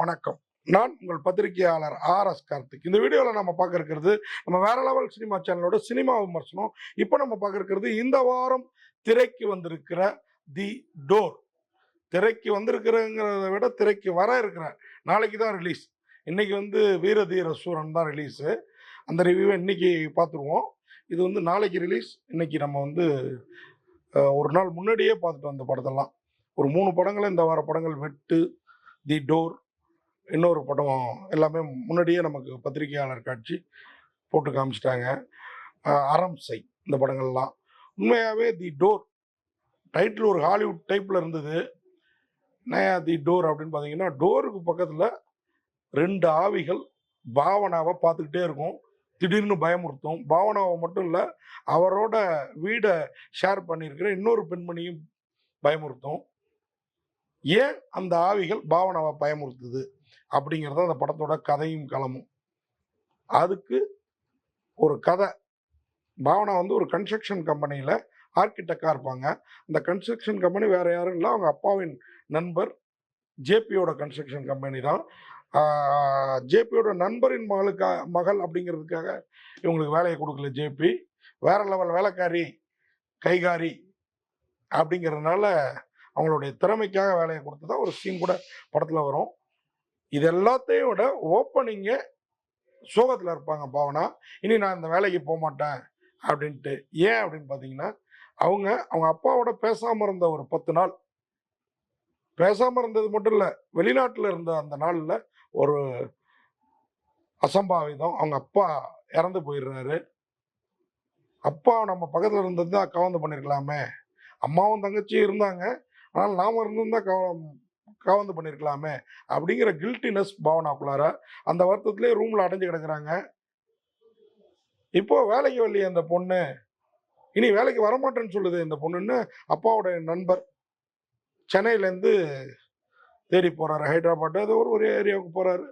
வணக்கம். நான் உங்கள் பத்திரிகையாளர் ஆர் எஸ் கார்த்திக். இந்த வீடியோவில் நம்ம பார்க்க இருக்கிறது நம்ம வேற லெவல் சினிமா சேனலோட சினிமா விமர்சனம். இப்போ நம்ம பார்க்க இருக்கிறது இந்த வாரம் திரைக்கு வந்திருக்கிற தி டோர். திரைக்கு வந்திருக்கிறங்கிறத விட திரைக்கு வர இருக்கிற நாளைக்கு தான் ரிலீஸ். இன்னைக்கு வந்து வீரதீர சூரன் தான் ரிலீஸு. அந்த ரிவ்யூவை இன்னைக்கு பார்த்துருவோம். இது வந்து நாளைக்கு ரிலீஸ். இன்னைக்கு நம்ம வந்து ஒரு நாள் முன்னாடியே பார்த்துட்டோம் அந்த படத்தெல்லாம். ஒரு மூணு படங்களை இந்த வார படங்கள் வெட்டு தி டோர் இன்னொரு படம் எல்லாமே முன்னாடியே நமக்கு பத்திரிகையாளர் காட்சி போட்டு காமிச்சிட்டாங்க. அறம் செய் இந்த படங்கள்லாம். உண்மையாகவே தி டோர் டைட்டில் ஒரு ஹாலிவுட் டைப்பில் இருந்தது. நயா தி டோர் அப்படின்னு பார்த்தீங்கன்னா டோருக்கு பக்கத்தில் ரெண்டு ஆவிகள் பாவனாவை பார்த்துக்கிட்டே இருக்கும். திடீர்னு பயமுறுத்தும். பாவனாவை மட்டும் இல்லை அவரோட வீடை ஷேர் பண்ணியிருக்கிற இன்னொரு பெண்மணியும் பயமுறுத்தும். ஏன் அந்த ஆவிகள் பாவனாவை பயமுறுத்துது? அப்படிங்கிறது அந்த படத்தோட கதையும் களமும். அதுக்கு ஒரு கதை. பாவனா வந்து ஒரு கன்ஸ்ட்ரக்ஷன் கம்பெனியில் ஆர்கிடெக்டாக இருப்பாங்க அந்த கன்ஸ்ட்ரக்ஷன் கம்பெனி வேறு யாரும் இல்லை. அவங்க அப்பாவின் நண்பர் ஜேபியோட கன்ஸ்ட்ரக்ஷன் கம்பெனி தான். ஜேபியோட நண்பரின் மகளுக்கா மகள் அப்படிங்கிறதுக்காக இவங்களுக்கு வேலையை கொடுக்கல ஜேபி. வேற லெவல் வேலைக்காரி கைகாரி அப்படிங்கிறதுனால அவங்களுடைய திறமைக்காக வேலையை கொடுத்து தான் ஒரு சீன் கூட படத்தில் வரும். இது எல்லாத்தையும் விட ஓப்பனிங்க சோகத்தில் இருப்பாங்க பாவனா. இனி நான் இந்த வேலைக்கு போக மாட்டேன் அப்படின்ட்டு. ஏன் அப்படின்னு பார்த்தீங்கன்னா அவங்க அவங்க அப்பாவோட பேசாமல் இருந்த ஒரு பத்து நாள். பேசாமல் இருந்தது மட்டும் இல்லை வெளிநாட்டில் இருந்த அந்த நாளில் ஒரு அசம்பாவிதம். அவங்க அப்பா இறந்து போயிடுறாரு. அப்பா நம்ம பக்கத்தில் இருந்தது தான் கவர்ந்து பண்ணியிருக்கலாமே அம்மாவும் தங்கச்சியும் இருந்தாங்க. ஆனால் நாம் இருந்திருந்தா கவ கவர்ந்து பண்ணியிருக்கலாமே அப்படிங்கிற கில்ட்டினஸ் பாவனாக்குள்ளார அந்த வருத்தத்திலே ரூமில் அடைஞ்சு கிடக்குறாங்க. இப்போ வேலைக்கு வரலையே அந்த பொண்ணு? இனி வேலைக்கு வரமாட்டேன்னு சொல்லுது இந்த பொண்ணுன்னு அப்பாவோட நண்பர். சென்னையிலேருந்து தேடி போகிறாரு ஹைதராபாத் அது ஒரு ஒரு ஏரியாவுக்கு போகிறாரு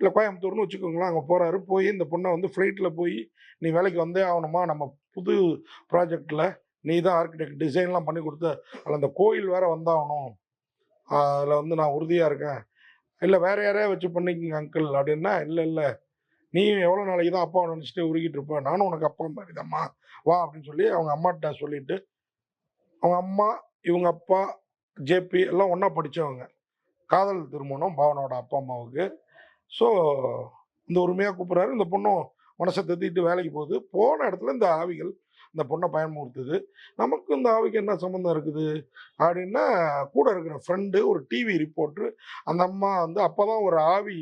இல்லை கோயம்புத்தூர்னு வச்சுக்கோங்களேன் அங்கே போகிறாரு போய் இந்த பொண்ணை வந்து ஃப்ளைட்டில் போய் நீ வேலைக்கு வந்தே ஆகணுமா? நம்ம புது ப்ராஜெக்டில் நீ தான் ஆர்கிடெக்ட் டிசைன்லாம் பண்ணி கொடுத்த அதில் அந்த கோயில் வேறு வந்தாகணும். அதில் வந்து நான் உறுதியாக இருக்கேன். இல்லை வேற யாரையா வச்சு பண்ணிக்கங்க அங்கிள் அப்படின்னா இல்லை இல்லை. நீ எவ்வளோ நாளைக்கு தான் அப்பாவை நினச்சிட்டு உருகிட்டு இருப்ப? நானும் உனக்கு அப்பா மாதிரி வா அப்படின்னு சொல்லி அவங்க அம்மாட்ட சொல்லிட்டு அவங்க அம்மா இவங்க அப்பா ஜேபி எல்லாம் ஒன்றா படித்தவங்க காதல் திருமணம் பாவனோட அப்பா அம்மாவுக்கு. ஸோ இந்த உரிமையாக கூப்பிட்றாரு. இந்த பொண்ணும் மனசை தத்திட்டு வேலைக்கு போகுது. போன இடத்துல இந்த ஆவிகள் இந்த பொண்ணை பயன்படுத்துது. நமக்கு இந்த ஆவிக்கு என்ன சம்மந்தம் இருக்குது? அப்படின்னா கூட இருக்கிற ஃப்ரெண்டு ஒரு டிவி ரிப்போர்ட்ரு அந்த அம்மா வந்து அப்போ தான் ஒரு ஆவி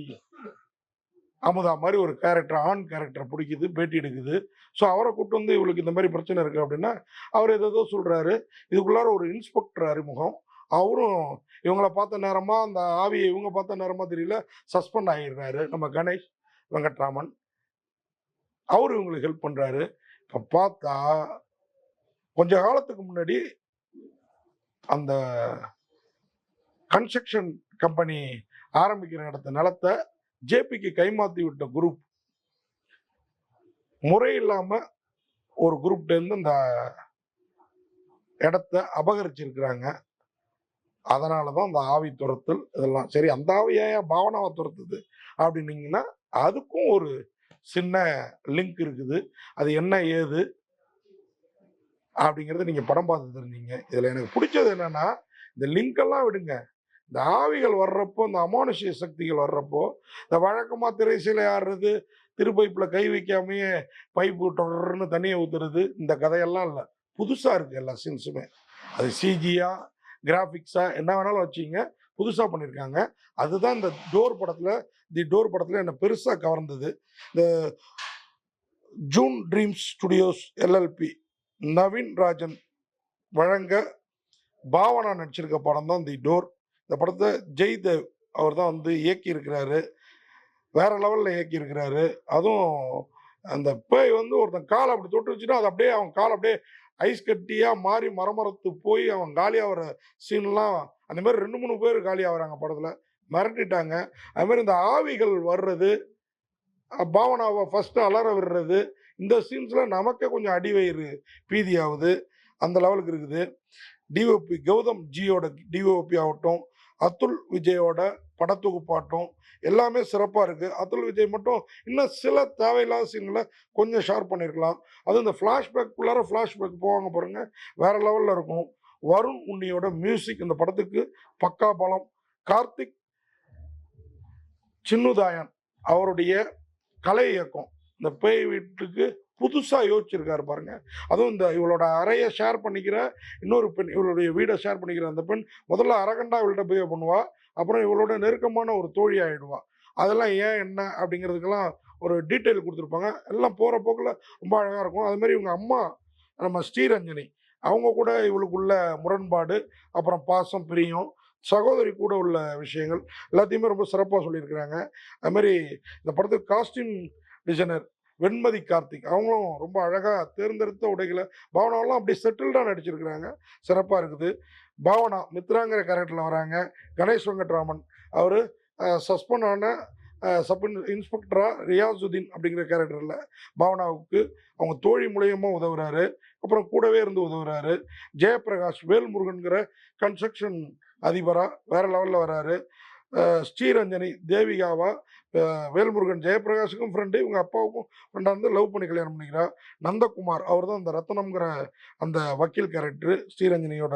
அமுதா மாதிரி ஒரு கேரக்டர் ஆண் கேரக்டரை பிடிக்குது பேட்டி எடுக்குது. ஸோ அவரை கூட்டு வந்து இவளுக்கு இந்த மாதிரி பிரச்சனை இருக்குது அப்படின்னா அவர் எதோ சொல்கிறாரு இதுக்குள்ளார ஒரு இன்ஸ்பெக்டர் அறிமுகம். அவரும் இவங்கள பார்த்த நேரமாக அந்த ஆவியை இவங்க பார்த்த நேரமாக தெரியல சஸ்பெண்ட் ஆகிடுறாரு நம்ம கணேஷ் வெங்கட்ராமன். அவர் இவங்களுக்கு ஹெல்ப் பண்ணுறாரு இப்போ பார்த்தா கொஞ்ச காலத்துக்கு முன்னாடி அந்த கன்ஸ்ட்ரக்ஷன் கம்பெனி ஆரம்பிக்கிற இடத்த நிலத்தை ஜேபிக்கு கைமாத்தி விட்ட குரூப் முறை இல்லாமல் ஒரு குரூப்டேருந்து அந்த இடத்த அபகரிச்சிருக்கிறாங்க. அதனால தான் அந்த ஆவி துரத்தல் இதெல்லாம். சரி அந்த ஆவியா பாவனாவை துரத்துது? அப்படின்னீங்கன்னா அதுக்கும் ஒரு சின்ன லிங்க் இருக்குது. அது என்ன ஏது? அப்படிங்கிறத நீங்கள் படம் பார்த்து தெரிஞ்சீங்க இதில் எனக்கு பிடிச்சது என்னென்னா இந்த லிங்க் எல்லாம் விடுங்க. இந்த ஆவிகள் வர்றப்போ இந்த அமானுஷ்ய சக்திகள் வர்றப்போ இந்த வழக்கமாக திரைசீலை ஆடுறது திருப்பைப்பில் கை வைக்காமையே பைப்பு தொடர்னு தண்ணியை ஊத்துறது இந்த கதையெல்லாம் இல்லை. புதுசாக இருக்குது எல்லா சீன்ஸுமே. அது சிஜியா கிராஃபிக்ஸாக என்ன வேணாலும் வச்சுங்க. புதுசாக பண்ணியிருக்காங்க அதுதான் இந்த டோர் படத்தில் தி டோர் படத்தில் என்னை பெருசாக கவர்ந்தது. இந்த June Dreams Studios LLP Naveen Rajan வழங்க பாவனா நடிச்சிருக்க படம் தான் தி டோர். இந்த படத்தை ஜெய்தேவ் அவர் தான் வந்து இயக்கியிருக்கிறாரு. வேற லெவலில் இயக்கியிருக்கிறாரு. அதுவும் அந்த பேய் வந்து ஒருத்தன் காலை அப்படி தொட்டு வச்சுன்னா அது அப்படியே அவன் கால் அப்படியே ஐஸ் கட்டியாக மாறி மரமரத்து போய் அவன் காலியாகிற சீன்லாம் அந்த மாதிரி ரெண்டு மூணு பேர் காலி ஆகிறாங்க படத்தில். மிரட்டிட்டாங்க அது மாதிரி இந்த ஆவிகள் வர்றது பாவனாவை ஃபஸ்ட்டு அலற விடுறது இந்த சீன்ஸில் நமக்கே கொஞ்சம் அடிவயிறு பீதியாகுது அந்த லெவலுக்கு இருக்குது. டிஓபி கௌதம் ஜியோட டிஓபி ஆகட்டும் அதுல் விஜயோட படத்தொகுப்பாட்டம் எல்லாமே சிறப்பாக இருக்குது அதுல் விஜய் மட்டும் இன்னும் சில தேவையில்லாத சீன்களை கொஞ்சம் ஷேர் பண்ணியிருக்கலாம் அது இந்த ஃப்ளாஷ்பேக்குள்ளார ஃப்ளாஷ்பேக் போவாங்க பாருங்க வேறு லெவலில் இருக்கும். வருண் உன்னியோட மியூசிக் இந்த படத்துக்கு பக்கா பலம். கார்த்திக் சின்னுதாயன் அவருடைய கலை இயக்கம். இந்த பேய் வீட்டுக்கு புதுசாக யோசிச்சிருக்காரு பாருங்க. அதுவும் இந்த இவளோட அறையை ஷேர் பண்ணிக்கிற இன்னொரு பெண் இவளுடைய வீடை ஷேர் பண்ணிக்கிற அந்த பெண் முதல்ல அரகண்டா இவள்கிட்ட பிஹேவ் பண்ணுவா. அப்புறம் இவளோட நெருக்கமான ஒரு தோழி ஆயிடுவா. அதெல்லாம் ஏன் என்ன அப்படிங்கிறதுக்கெல்லாம் ஒரு டீட்டெயில் கொடுத்துருப்பாங்க. எல்லாம் போகிற போக்கில் ரொம்ப அழகாக இருக்கும். அதுமாரி இவங்க அம்மா நம்ம ஸ்ரீரஞ்சனி அவங்க கூட இவளுக்குள்ள முரண்பாடு அப்புறம் பாசம் பிரியம் சகோதரி கூட உள்ள விஷயங்கள் எல்லாத்தையுமே ரொம்ப சிறப்பாக சொல்லியிருக்கிறாங்க. அது மாதிரி இந்த படத்துக்கு காஸ்டியூம் டிசைனர் வெண்மதி கார்த்திக் அவங்களும் ரொம்ப அழகாக தேர்ந்தெடுத்த உடைகளை பாவனாவெல்லாம் அப்படி செட்டில்டாக நடிச்சிருக்கிறாங்க. சிறப்பாக இருக்குது. பாவனா மித்ராங்கிற கேரக்டரில் வராங்க. கணேஷ் வெங்கட்ராமன் அவர் சஸ்பெண்ட் ஆன சப் இன்ஸ்பெக்டராக ரியாசுதீன் அப்படிங்கிற கேரக்டரில் பாவனாவுக்கு அவங்க தோழி மூலியமாக உதவுறாரு. அப்புறம் கூடவே இருந்து உதவுறாரு. ஜெயபிரகாஷ் வேல்முருகன்கிற கன்ஸ்ட்ரக்ஷன் அதிபராக வேற லெவலில் வராரு. ஸ்ரீரஞ்சனி தேவிகாவா வேல்முருகன் ஜெயபிரகாஷுக்கும் ஃப்ரெண்டு இவங்க அப்பாவுக்கும் ஃப்ரெண்டாக லவ் பண்ணி கல்யாணம் பண்ணிக்கிறா நந்தகுமார் அவர் தான் அந்த ரத்னம்ங்கிற அந்த வக்கீல் கேரக்டரு ஸ்ரீரஞ்சனியோட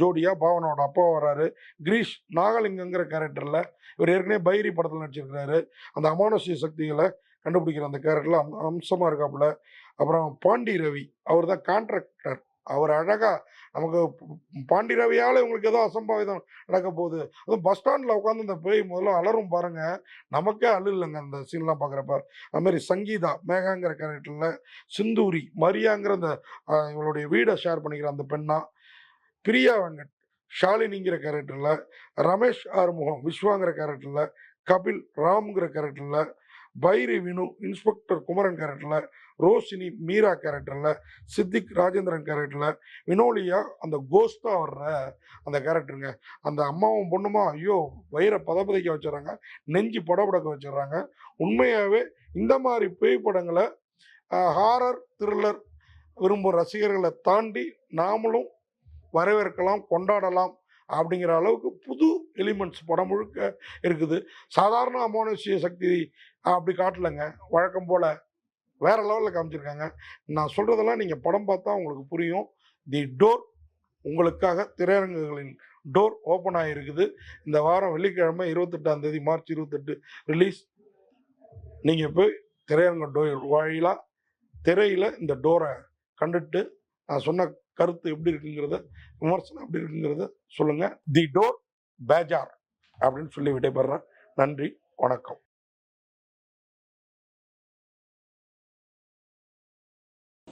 ஜோடியாக பாவனோட அப்பா வராரு. கிரீஷ் நாகலிங்கங்கிற கேரக்டரில் இவர் ஏற்கனவே பைரி படத்தில் நடிச்சிருக்கிறாரு. அந்த அமானுஷ்ய சக்திகளை கண்டுபிடிக்கிற அந்த கேரக்டரில் அம் அம்சமாக இருக்காப்புல. அப்புறம் பாண்டி ரவி அவர் தான் கான்ட்ராக்டர் அவர் அழகா நமக்கு பாண்டிரவியால் இவங்களுக்கு ஏதோ அசம்பாவிதம் நடக்க போகுது அதுவும் பஸ் ஸ்டாண்டில் உட்காந்து இந்த பேய் முதல்ல அலரும் பாருங்க. நமக்கே அழு இல்லைங்க அந்த சீன்லாம் பார்க்குறப்ப. அது மாதிரி சங்கீதா மேகாங்கிற கேரக்டரில் சிந்தூரி மரியாங்கிற அந்த இவளுடைய வீடை ஷேர் பண்ணிக்கிற அந்த பெண்ணா. பிரியா வெங்கட் ஷாலினிங்கிற கேரக்டரில் ரமேஷ் ஆறுமுகம் விஸ்வாங்கிற கேரக்டரில் கபில் ராம்ங்கிற கேரக்டரில் பைரி வினு இன்ஸ்பெக்டர் குமரன் கேரக்டரில் ரோஷினி மீரா கேரக்டரில் சித்திக் ராஜேந்திரன் கேரக்டரில் வினோலியா அந்த கோஸ்டாக வர்ற அந்த கேரக்டருங்க அந்த அம்மாவும் பொண்ணுமா ஐயோ வயிறை பதப்பதைக்க வச்சிடறாங்க நெஞ்சு படபடக்க வச்சிடுறாங்க. உண்மையாகவே இந்த மாதிரி பேய் படங்களை ஹாரர் த்ரில்லர் விரும்பும் ரசிகர்களை தாண்டி நாமளும் வரவேற்கலாம் கொண்டாடலாம் அப்படிங்கிற அளவுக்கு புது எலிமெண்ட்ஸ் படம் முழுக்க இருக்குது. சாதாரண அமோனசிய சக்தி அப்படி காட்டலைங்க. வழக்கம் போல் வேற லெவலில் காமிச்சிருக்காங்க. நான் சொல்கிறதெல்லாம் நீங்கள் படம் பார்த்தா உங்களுக்கு புரியும். தி டோர் உங்களுக்காக திரையரங்குகளின் டோர் ஓப்பன் ஆகிருக்குது இந்த வாரம் வெள்ளிக்கிழமை இருபத்தெட்டாம் தேதி மார்ச் இருபத்தெட்டு ரிலீஸ் நீங்கள் போய் திரையரங்க டோர் வழியிலாக திரையில் இந்த டோரை கண்டுட்டு நான் சொன்ன கருத்து எப்படி இருக்குங்கிறத விமர்சனம் எப்படி இருக்குங்கிறத சொல்லுங்கள் தி டோர் பேஜார் அப்படின்னு சொல்லி விடைபெறேன் நன்றி வணக்கம்.